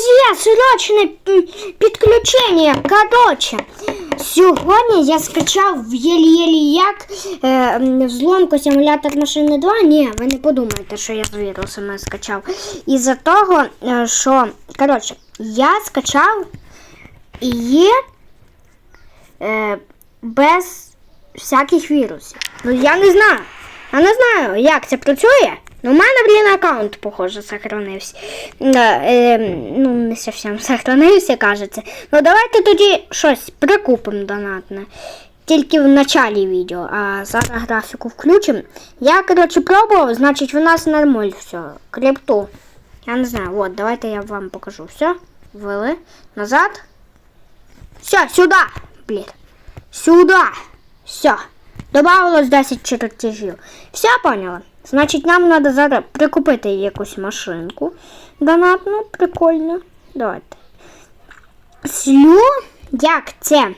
Друзі, срочне м, підключення. Короче, сьогодні я скачав єлі-єлі як е, м, взломку симулятор машини 2. Ні, ви не подумайте, що я з вірусами скачав. Із-за того, що, коротше, я скачав її е, без всяких вірусів. Ну я не знаю. Я не знаю, як це працює. Ну, у мене, блін, аккаунт, похоже, сохранився. Да, е, ну, не зовсім сохранився, кажеться. Ну, давайте тоді щось прикупимо донатне. Тільки в началі відео, а зараз графіку включимо. Я, коротше, пробував, значить, у нас нормаль все. Крипту. Я не знаю, от, давайте я вам покажу. Все, ввели. Назад. Все, сюда. Блін. Сюда. Все. Добавилось 10 чертежів. Все поняла? Значить, нам треба зараз прикупити якусь машинку. Донатну, прикольно. Давайте. Слю, як це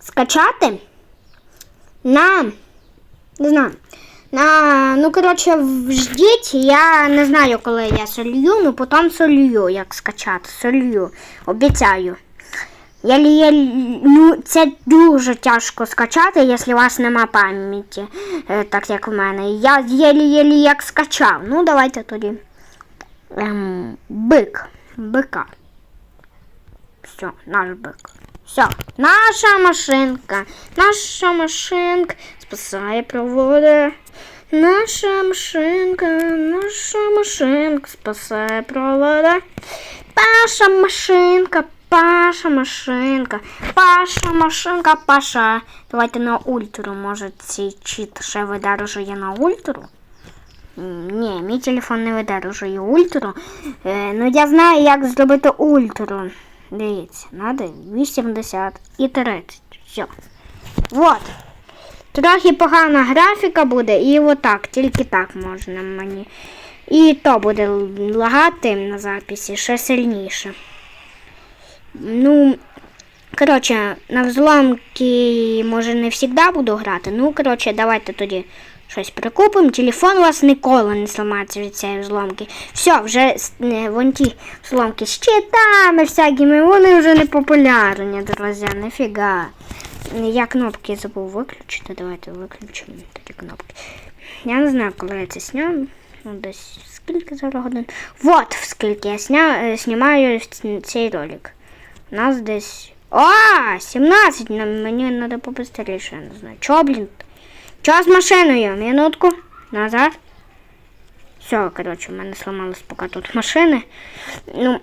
скачати на. Не знаю. На, ну, коротше, ждіть, я не знаю, коли я солью, ну потім солью, як скачати. Солью. Обіцяю. Я, я, ну, це дуже тяжко скачати, якщо у вас нема пам'яті, е, так як в мене. Я єлі-єлі як скачав. Ну, давайте тоді. Ем, бик. Бика. Все, наш бик. Все, наша машинка. Наша машинка спасає проводи. Наша машинка, наша машинка спасає проводи. Паша машинка, Паша машинка, Паша машинка, Паша. Давайте на ультру. Може цей чіт ще видержує на ультру? Ні, мій телефон не видержує ультру. Е, ну я знаю, як зробити ультру. Дивіться, надо 80 і 30. Все. Вот. Трохи погана графіка буде, і отак, тільки так можна мені. І то буде лагати на записі ще сильніше. Ну, коротше, на взломки, може, не завжди буду грати. Ну, коротше, давайте тоді щось прикупимо. Телефон у вас ніколи не зламається від цієї взломки. Все, вже вон ті взломки з щитами всякими, вони вже не популярні, друзі, нафіга. Я кнопки забув виключити. Давайте виключимо тоді кнопки. Я не знаю, коли я це сняв. Ну, десь скільки зараз годин. Вот скільки я сня... е, знімаю цей ролик. У нас десь. О, 17! Нам- Мені треба побыстріше, я не знаю. Чо, блін? Чо з машиною? Минутку. Назад. Все, коротше, в мене сломалась поки тут машини. Ну.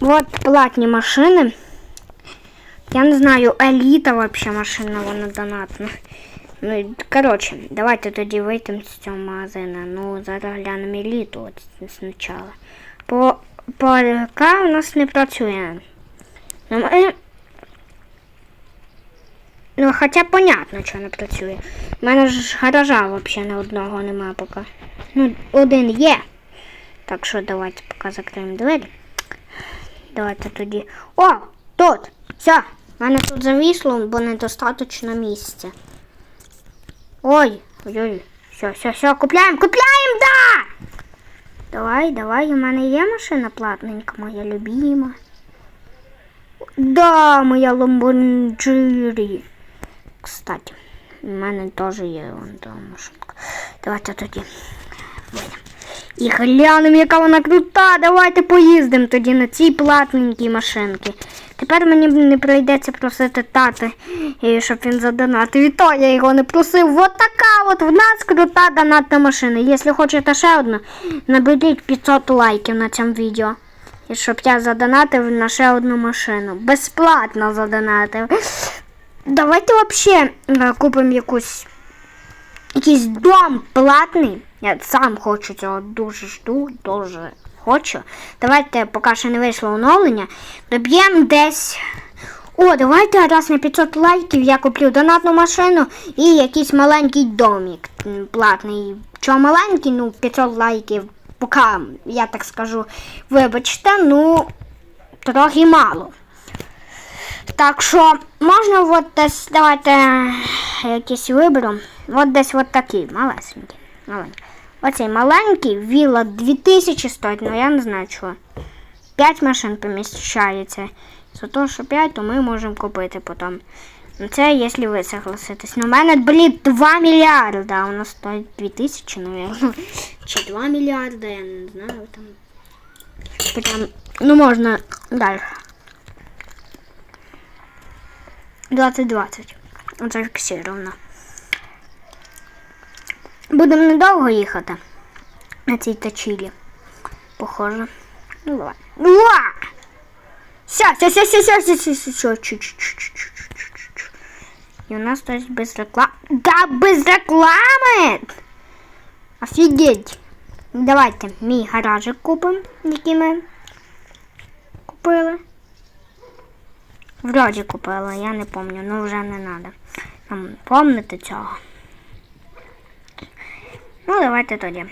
Вот платні машини. Я не знаю, еліта вообще машина, вона донатна. Ну, і, коротше, давайте тоді вийдемо з цього магазину. Ну, зараз глянемо еліту от спочатку. По, по РК у нас не працює. Ну, ми... ну хоча понятно, що не працює. У мене ж гаража взагалі ні одного немає поки. Ну, один є. Так що давайте поки закриємо двері. Давайте тоді. О! Тут! Все! У мене тут завісло, бо недостатньо місця. Ой, ой-ой. Все, все, все, купляємо, купляємо! Давай, давай, у мене є машина платненька, моя любима. Да, моя Lamborghini. Кстати, у мене теж є вон та машинка. Давайте тоді. І глянемо, яка вона крута. Давайте поїздимо тоді на цій платненькій машинці. Тепер мені не прийдеться просити тати, і щоб він задонатив. І то я його не просив. Вот така от в нас крута донатна машина. Якщо хочете ще одну, наберіть 500 лайків на цьому відео. І щоб я задонатив на ще одну машину. Безплатно задонатив. Давайте взагалі купимо якусь якийсь дом платний. Я сам хочу цього дуже жду, дуже хочу. Давайте, поки ще не вийшло оновлення, доб'ємо десь. О, давайте раз на 500 лайків я куплю донатну машину і якийсь маленький домик платний. Чого маленький, ну 500 лайків, поки, я так скажу, вибачте, ну трохи мало. Так що можна от десь давайте якийсь виберу. От десь от такий, малесенький. маленький. Оцей маленький, віла 2000 стоїть, ну я не знаю чого. 5 машин поміщається. За те, що 5, то ми можемо купити потім. Ну, Це якщо ви согласитесь. Ну, у мене, блін, 2 мільярда. А у нас стоїть 2000, наверное. Чи 2 мільярда, я не знаю. Там. Прям, ну, можна далі. 20-20. Оце ж все рівно. Будемо недовго їхати на цій тачілі. Похоже. Ну, давай. Уа! Ся, ся, ся, ся, ся, ся, ся, ся, ся. І у нас то без реклами. Да, без реклами! Офігеть! Давайте мій гаражик купимо, який ми купили. Вроді купила, я не пам'ятаю, ну вже не треба. Нам помнити цього. Ну, давайте тоді.